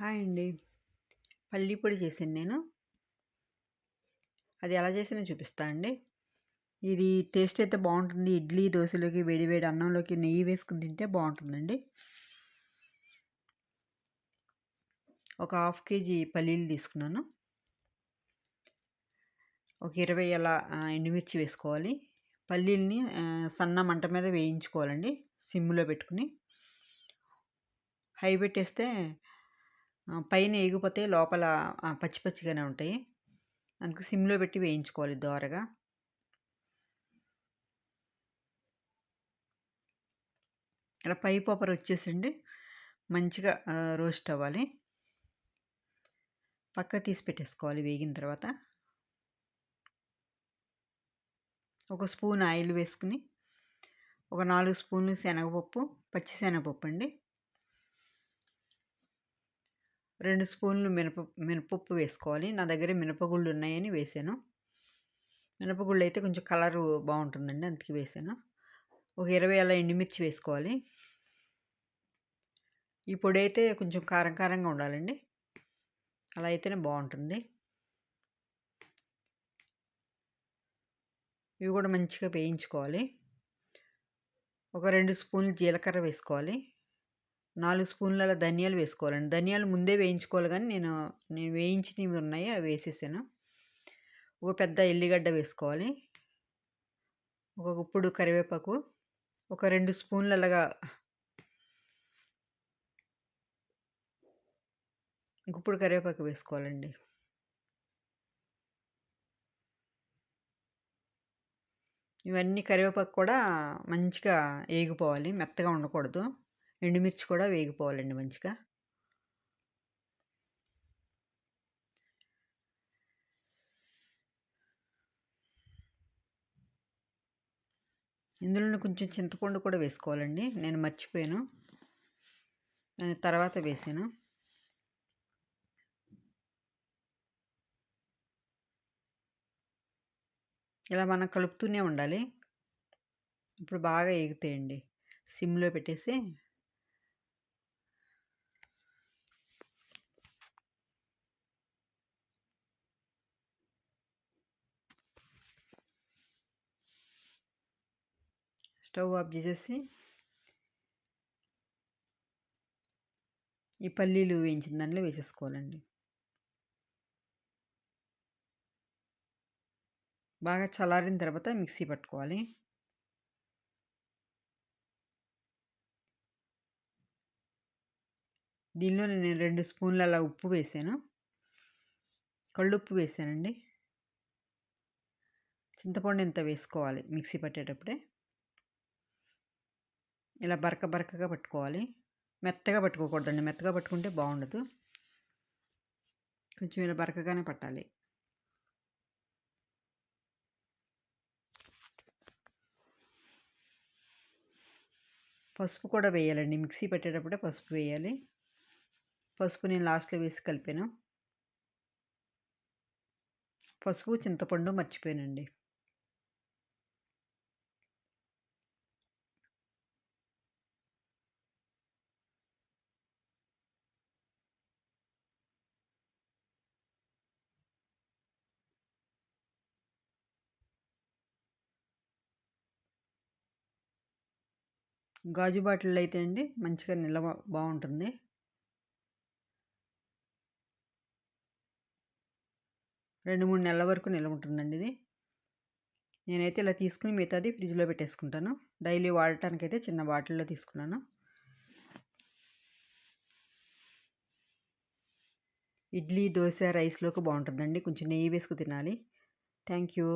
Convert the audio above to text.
Hi అండి. పల్లీ పొడి చేశాను నేను. అది ఎలా చేసానో చూపిస్తా అండి. ఇది టేస్ట్ అయితే బాగుంటుంది. ఇడ్లీ దోశలోకి వేడి వేడి అన్నంలోకి నెయ్యి వేసుకుని తింటే బాగుంటుందండి. ఒక హాఫ్ కేజీ పల్లీలు తీసుకున్నాను. ఒక ఇరవై అలా ఎండుమిర్చి వేసుకోవాలి. పల్లీల్ని సన్న మంట మీద వేయించుకోవాలండి. సిమ్లో పెట్టుకుని. హై పెట్టేస్తే పైన ఎగిపోతే లోపల పచ్చి పచ్చిగానే ఉంటాయి. అందుకు సిమ్లో పెట్టి వేయించుకోవాలి దోరగా. ఇలా పై పొపర్ వచ్చేసండి. మంచిగా రోస్ట్ అవ్వాలి. పక్క తీసి పెట్టేసుకోవాలి వేగిన తర్వాత. ఒక స్పూన్ ఆయిల్ వేసుకుని ఒక నాలుగు స్పూన్లు శనగపప్పు పచ్చి శనగపప్పు అండి. రెండు స్పూన్లు మినప మినపప్పు వేసుకోవాలి. నా దగ్గర మినపగుళ్ళు ఉన్నాయని వేసాను. మినపగుళ్ళు అయితే కొంచెం కలర్ బాగుంటుందండి అందుకే వేసాను. ఒక ఇరవై అలా ఎండుమిర్చి వేసుకోవాలి. ఈ పొడి అయితే కొంచెం కారం కారంగా ఉండాలండి. అలా అయితేనే బాగుంటుంది. ఇవి కూడా మంచిగా వేయించుకోవాలి. ఒక రెండు స్పూన్లు జీలకర్ర వేసుకోవాలి. నాలుగు స్పూన్ల ధనియాలు వేసుకోవాలండి. ధనియాలు ముందే వేయించుకోవాలి కానీ నేను నేను వేయించినవి ఉన్నాయి అవి వేసేసాను. ఒక పెద్ద ఎల్లిగడ్డ వేసుకోవాలి. ఒక గుప్పుడు కరివేపాకు ఒక రెండు స్పూన్లలాగా గుప్పుడు కరివేపాకు వేసుకోవాలండి. ఇవన్నీ కరివేపాకు కూడా మంచిగా ఏగిపోవాలి మెత్తగా ఉండకూడదు. ఎండుమిర్చి కూడా వేగిపోవాలండి మంచిగా. ఇందులో కొంచెం చింతపండు కూడా వేసుకోవాలండి. నేను మర్చిపోయాను. దాని తర్వాత వేసాను. ఇలా మనం కలుపుతూనే ఉండాలి. ఇప్పుడు బాగా ఎగుతాయండి సిమ్లో పెట్టేసి స్టవ్ ఆఫ్ చేసేసి ఈ పల్లీలు వేయించిన దాంట్లో వేసేసుకోవాలండి. బాగా చల్లారిన తర్వాత మిక్సీ పట్టుకోవాలి. దీనిలో నేను రెండు స్పూన్ల అలా ఉప్పు వేసాను. కళ్ళుప్పు వేసానండి. చింతపండు ఎంత వేసుకోవాలి మిక్సీ పట్టేటప్పుడే? ఇలా బరక బరకగా పట్టుకోవాలి. మెత్తగా పట్టుకోకూడదండి. మెత్తగా పట్టుకుంటే బాగుండదు. కొంచెం ఇలా బరకగానే పట్టాలి. పసుపు కూడా వేయాలండి. మిక్సీ పెట్టేటప్పుడే పసుపు వేయాలి. పసుపు నేను లాస్ట్లో వేసి కలిపాను. పసుపు చింతపండు మర్చిపోయానండి. గాజు బాటిల్ అయితే అండి మంచిగా నిల్వ బాగుంటుంది. రెండు మూడు నెలల వరకు నిల్వ ఉంటుందండి ఇది. నేనైతే ఇలా తీసుకుని మిగతాది ఫ్రిడ్జ్లో పెట్టేసుకుంటాను. డైలీ వాడటానికి అయితే చిన్న బాటిల్లో తీసుకున్నాను. ఇడ్లీ దోశ రైస్లోకి బాగుంటుందండి. కొంచెం నెయ్యి వేసుకు తినాలి. Thank you